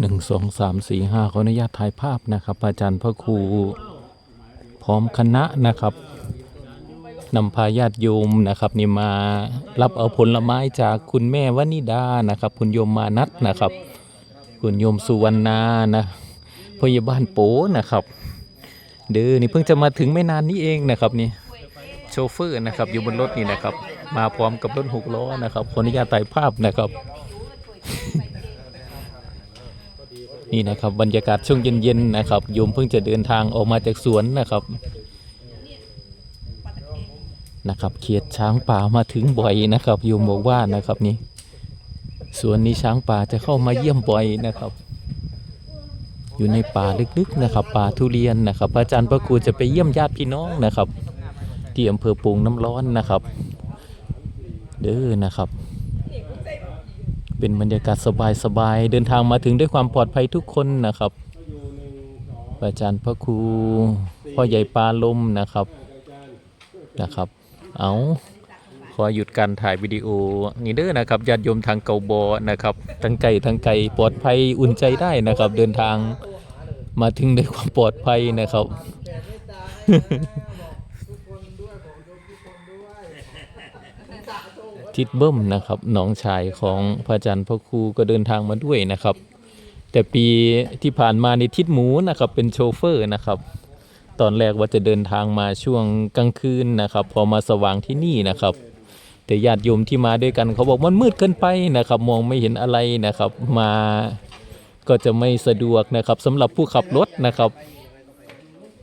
หนึ่งสองสามสี่ห้าขออนุญาตถ่ายภาพนะครับ อาจารย์พระครูพร้อมคณะนะครับนำพาญาติโยมนะครับ นี่มารับเอาผลไม้จากคุณแม่วนิดานะครับ คุณโยมมานัทนะครับ คุณโยมสุวรรณานะพยาบาลโปนะครับเด้อนี่เพิ่งจะมาถึงไม่นานนี้เองนะครับนี่โชเฟอร์นะครับอยู่บนรถนี่นะครับ มาพร้อมกับรถหกล้อนะครับขออนุญาตถ่ายภาพนะครับ นี่นะครับบรรยากาศช่วงเย็นๆนะครับโยมเพิ่งจะเดินทางออกมาจากสวนนะครับนะครับเขียดช้างป่ามาถึงบ่อยนะครับโยมบอกว่านะครับนี่สวนนี้ช้างป่าจะเข้ามาเยี่ยมบ่อยนะครับ อยู่ในป่าลึกๆนะครับ ป่าทุเรียนนะครับพระอาจารย์พระครูจะไปเยี่ยมญาติพี่น้องนะครับที่อำเภอปงน้ำร้อนนะครับ เด้อนะครับ เป็นบรรยากาศสบายๆเดินทางมาถึงด้วยความปลอดภัยทุกคนนะครับ อาจารย์พระครูพ่อใหญ่ปลาลมนะครับนะครับ เอาขอหยุดการถ่ายวิดีโอนี่เด้อนะครับญาติโยมทางเกาบอนะครับทั้งไกลทั้งไกลปลอดภัยอุ่นใจได้นะครับ เดินทางมาถึงด้วยความปลอดภัยนะครับ ทิดเบิ้มนะครับน้องชายของพระอาจารย์พระครูก็เดินทางมาด้วยนะครับ แต่ปีที่ผ่านมาในทิดหมูนะครับเป็นโชเฟอร์นะครับ ตอนแรกว่าจะเดินทางมาช่วงกลางคืนนะครับ พอมาสว่างที่นี่นะครับ แต่ญาติโยมที่มาด้วยกันเขาบอกมันมืดเกินไปนะครับ มองไม่เห็นอะไรนะครับ มาก็จะไม่สะดวกนะครับสำหรับผู้ขับรถนะครับ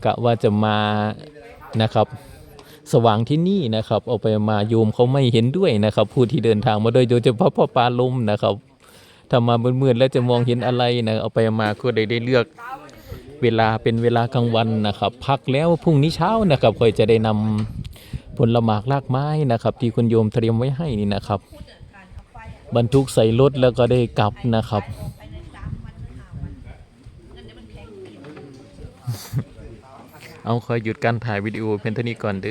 กะว่าจะมานะครับ สว่างที่นี่นะครับเอาไปมาโยมเขาไม่เห็นด้วยนะครับ ผู้ที่เดินทางมาโดยโดยเฉพาะพ่อปลาลมนะครับถ้ามามืดๆแล้วจะมองเห็นอะไรนะเอาไปมาก็ได้ได้เลือกเวลาเป็นเวลากลางวันนะครับ พักแล้วพรุ่งนี้เช้านะครับค่อยจะได้นำผลหมากลากไม้นะครับ ที่คุณโยมเตรียมไว้ให้นี่นะครับ บรรทุกใส่รถแล้วก็ได้กลับนะครับเอาคอยหยุดการถ่ายวิดีโอเพียงเท่านี้ก่อนเด้อ